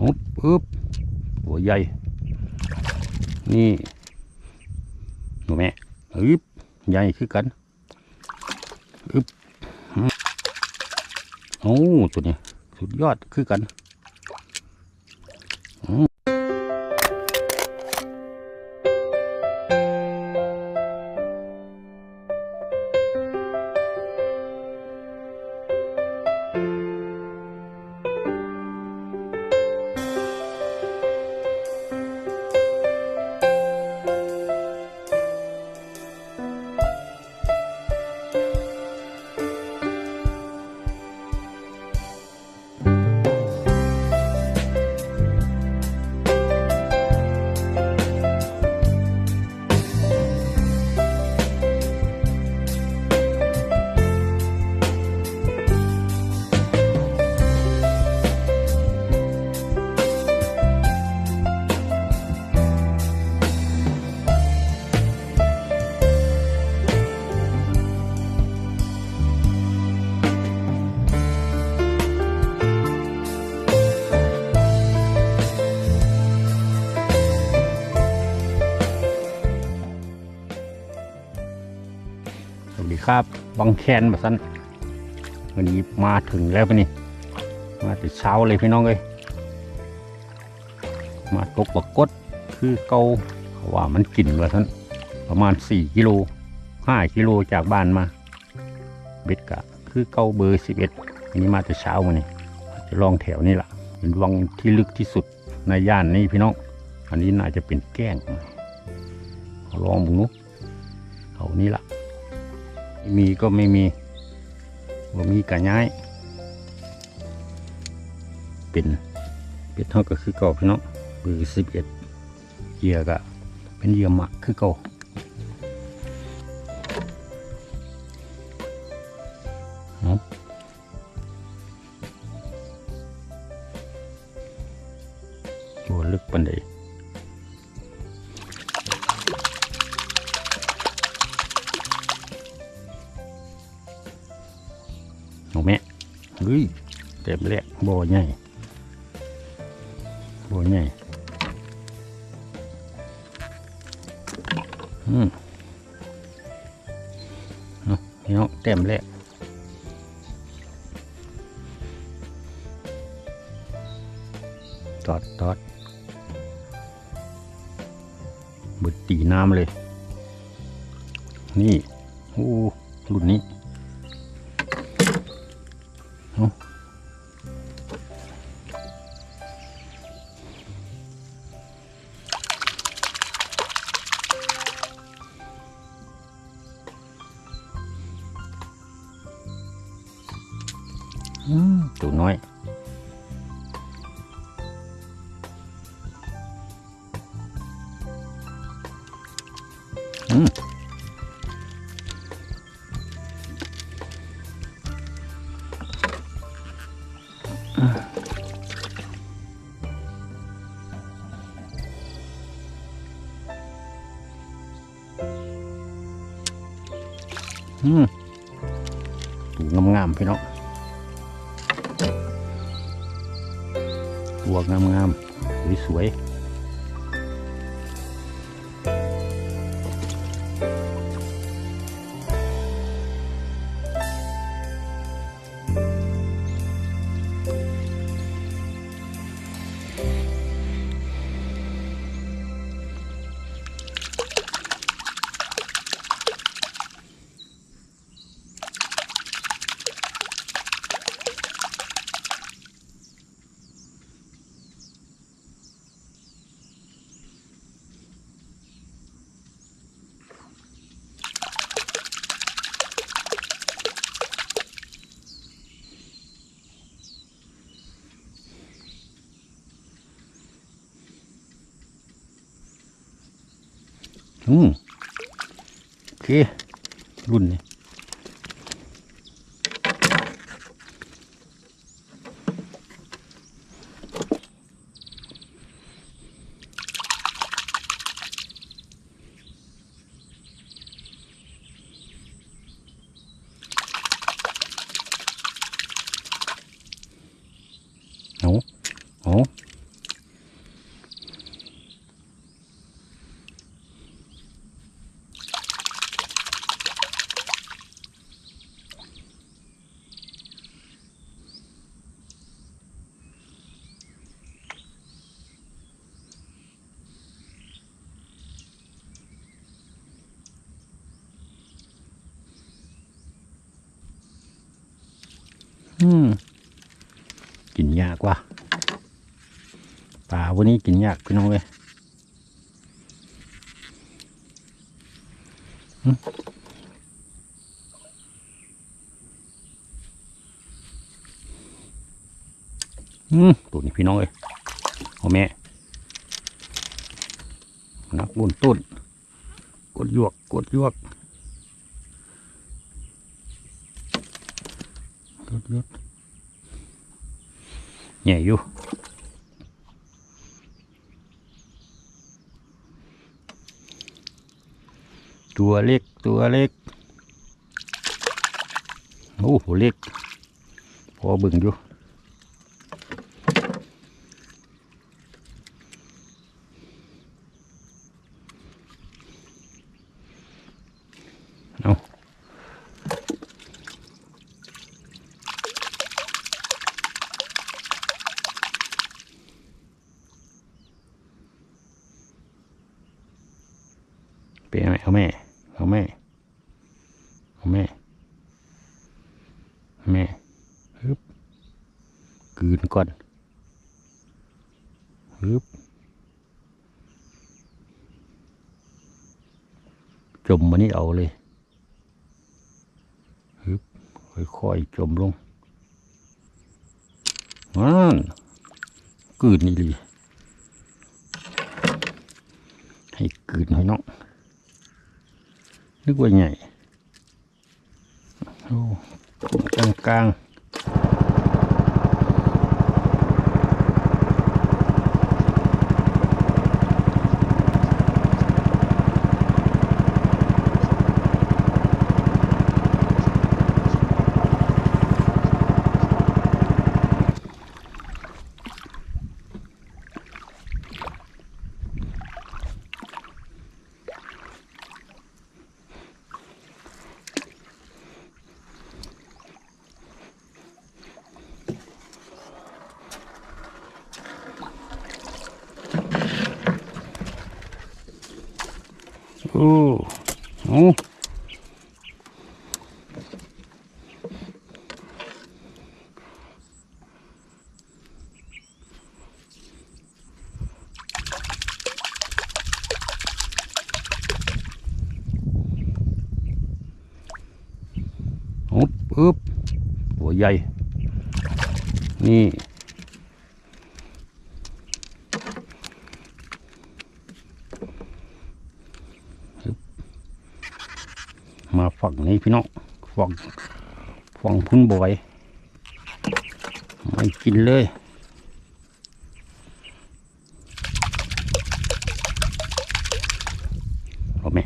อุ๊บอึ๊บหัวใหญ่ นี่หนูแม่อึบใหญ่คือกันอึบโอ้ตัวนี้ สุดยอดคือกันอืม ครับบังแคนแบบสั้นวันนี้มาถึงแล้วปะนี่มาแต่เช้าเลยพี่น้องเลยมาตกปรากฏคือเกาเขาว่ามันกินว่าท่านประมาณสี่กิโลห้ากิโลจากบ้านมา เบ็ดกะ คือเกาเบอร์สิบเอ็ดอันนี้มาแต่เช้ามานี่จะลองแถวนี้ล่ะเป็นวังที่ลึกที่สุดในย่านนี้พี่น้อง อันนี้น่าจะเป็นแก้งลองบุงนุเขานี่ล่ะ มีก็ไม่มีบ่มีกะย้าย เป็นเป็ดเท่าก็คือเก่าพี่น้องเบอร์สิบเอ็ดเหยื่อก็เป็นเหยื่อหมักคือเก่า เอาแม่เฮ้ยเต็มแรกบ่อใหญ่บ่อใหญ่อืมเอาพี่น้องเต็มแรกตอดตอดบึดตีน้ำเลย นี่ โอ้รุ่นนี้ ตัวน้อย อืมอืมตัวงามๆพี่น้อง ตัวงามๆสวยๆ อืมโอเค รุ่นนี้เอาเอา อืม กินยากว่ะปลาวันนี้กินยากพี่น้องเลยอืมตัวนี้พี่น้องเลยเอาแม่นักบุญต้นกดยวกกดยวก กดยวกใหญ่อยู่ตัวเล็กตัวเล็ก โอ้โหเล็ก พอเบึงอยู่ เอาไปเอาแม่เอาแม่ เอาแม่ เอา แม่ แม่ฮึบกลืนก่อนฮึบจมมานี่เอาเลยฮึบค่อยๆจมลงนั่นกลืนนี่เลยให้กลืนให้น้องนึกว่าใหญ่ โอ้กลางโอ้ โอ้อึบอึบตัวใหญ่ นี่ มาฝั่งนี้พี่ น้องฝั่งฝั่งพุ่นบอยไม่กินเลยเอาแม่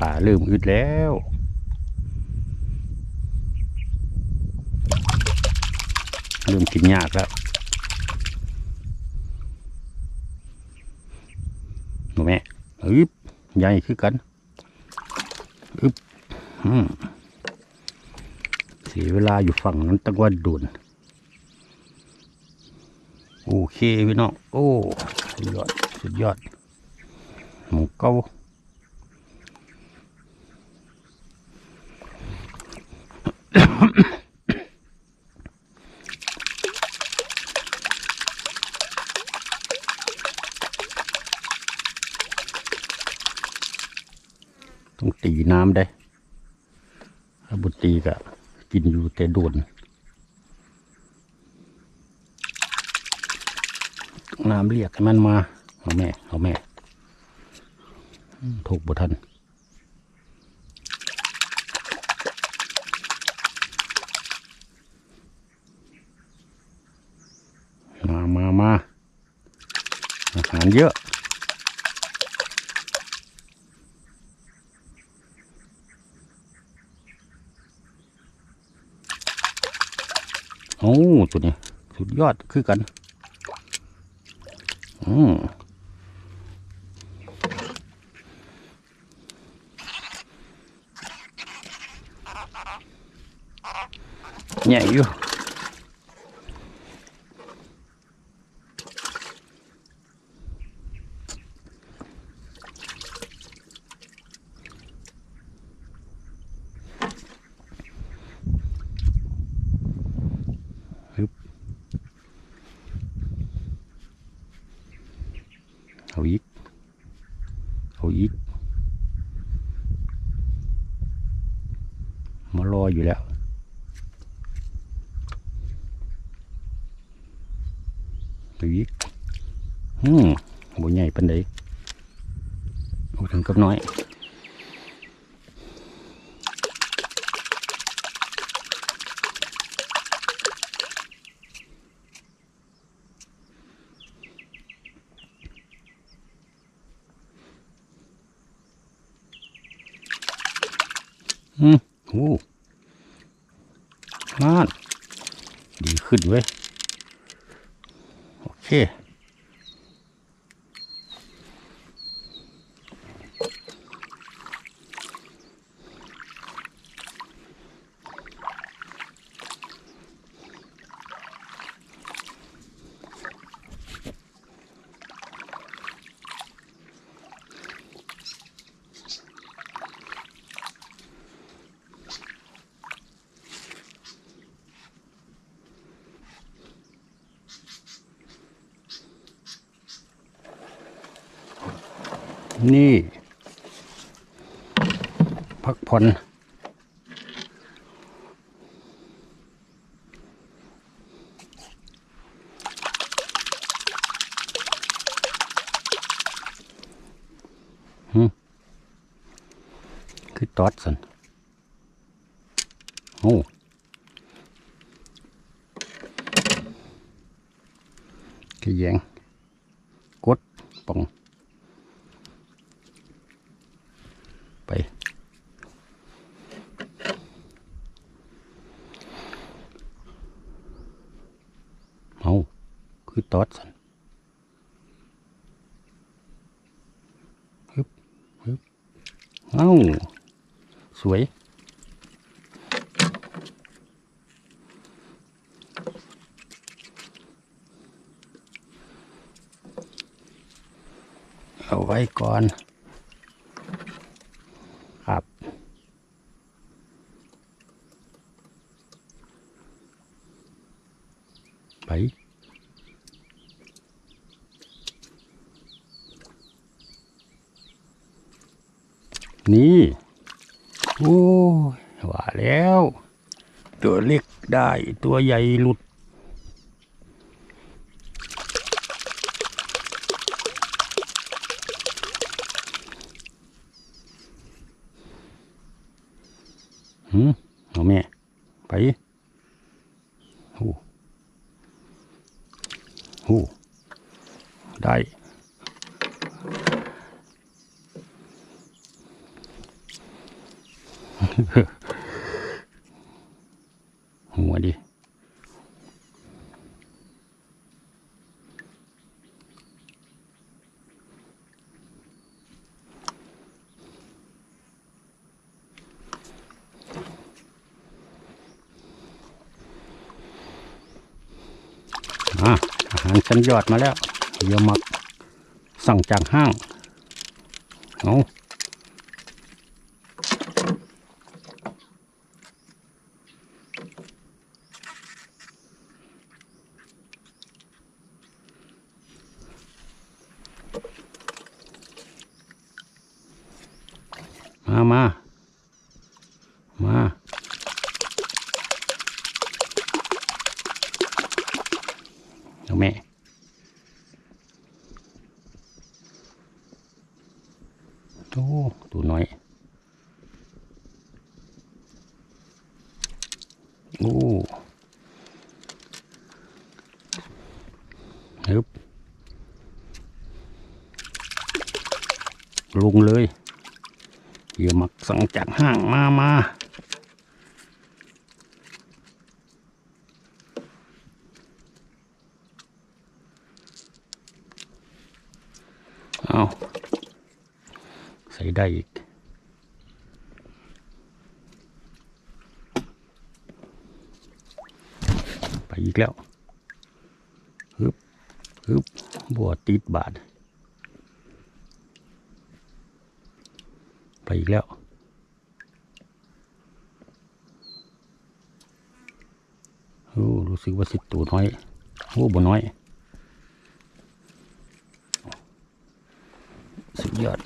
ป่าเริ่มอึดแล้วินยากแล้วหนูแม่อึบใหญ่คือกันอึบเสียเวลาอยู่ฝั่งนั้นตะวันดุนโอเคพี่น้องโอ้สุดยอด สุดยอดหมูเก้าต้องตี น้ำได้บุตรีก็กินอยู่แต่โดนน้ำเรียกให้มันมาเอาแม่เอาแม่ ถูกบุทันมามามาอาหารเยอะ จุดนี้สุดยอดคือกัน อืมเนี่ยอยู่ เอาอีก มารออยู่แล้ว เอาอีกอืมบ่ใหญ่ปานใดโอ้ถึงกับน้อยอืมโอ้นานดีขึ้นเว้ย โนี่พักผ่อนหึคือตอดสันโอ้ขยงกดป่อง ไป เอาคื อดสันฮึบฮึบเอาสวย เอาไว้ก่อน ครับ ไป นี่ โอ้ว่าแล้ว ตัวเล็กได้ตัวใหญ่หลุด หืมเอาแม่ ไปโอ้โหได้ หัวดิอาหารชั้นยอดมาแล้วเยอะมักสั่งจากห้าง เอามา มามา เอาแม่ โอ้ตัวน้อย โอ้ฮึบลงเลยเหยื่อหมัก สั่งจากห้างมามาเอาใส่ได้อีกไปอีกแล้วฮึบฮึบบัวติดบาดไปอีกแล้ว โอ้รู้ สึกว่าสิตัวน้อยโอ้บ่น้อย สุดยอด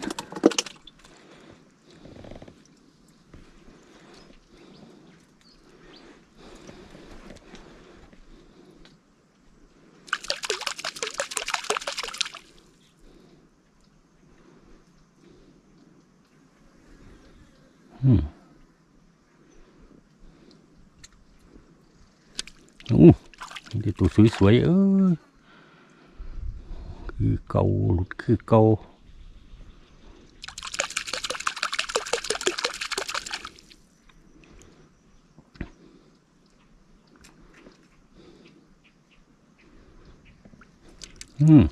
อืมโอ้นี่ตัว สวยๆเออคือเกาหลุดคือเกาอืม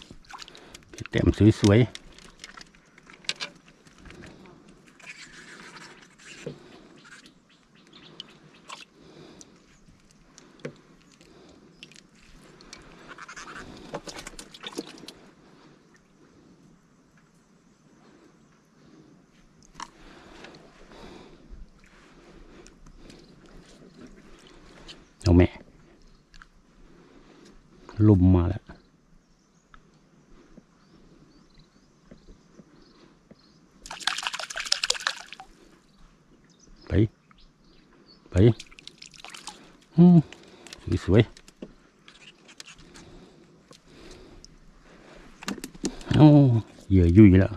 เต็มสวยๆ เอาแม่ ลุมมาแล้ว ไป ไปอืมสวยๆโอ้เหยื่อยุ่ยแล้ว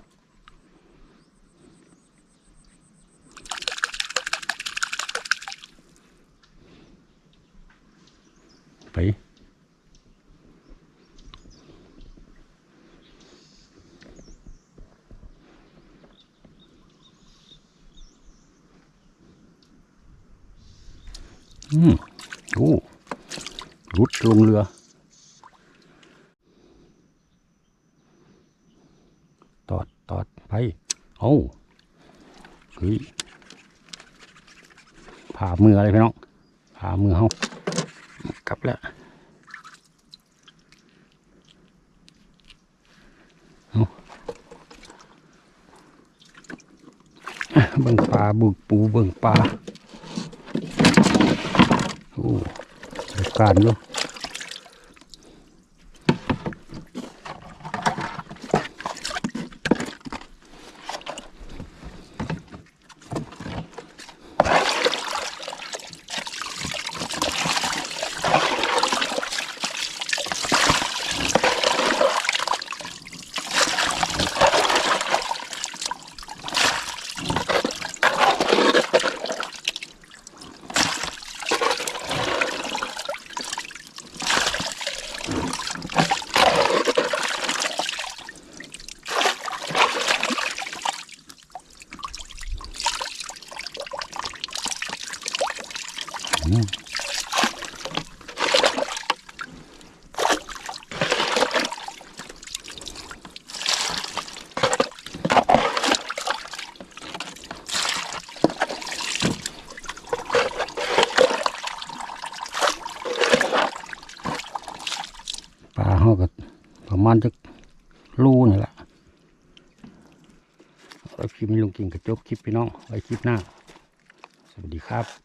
ไป อืมโอ้รุดลงเรือ ตอดตอดไปเอาเฮ้ยผ่ามืออะไรพี่น้องผ่ามือเฮากลับแล้วเอาเบิ่งปลาบุกปูเบิ่งปลา โอ้ราย การอยู่ ปลาเขาก็ประมาณจะลูนี่แหละเอาคลิปนี้ลงกินกระจบคลิปพี่น้องไว้คลิปหน้า สวัสดีครับ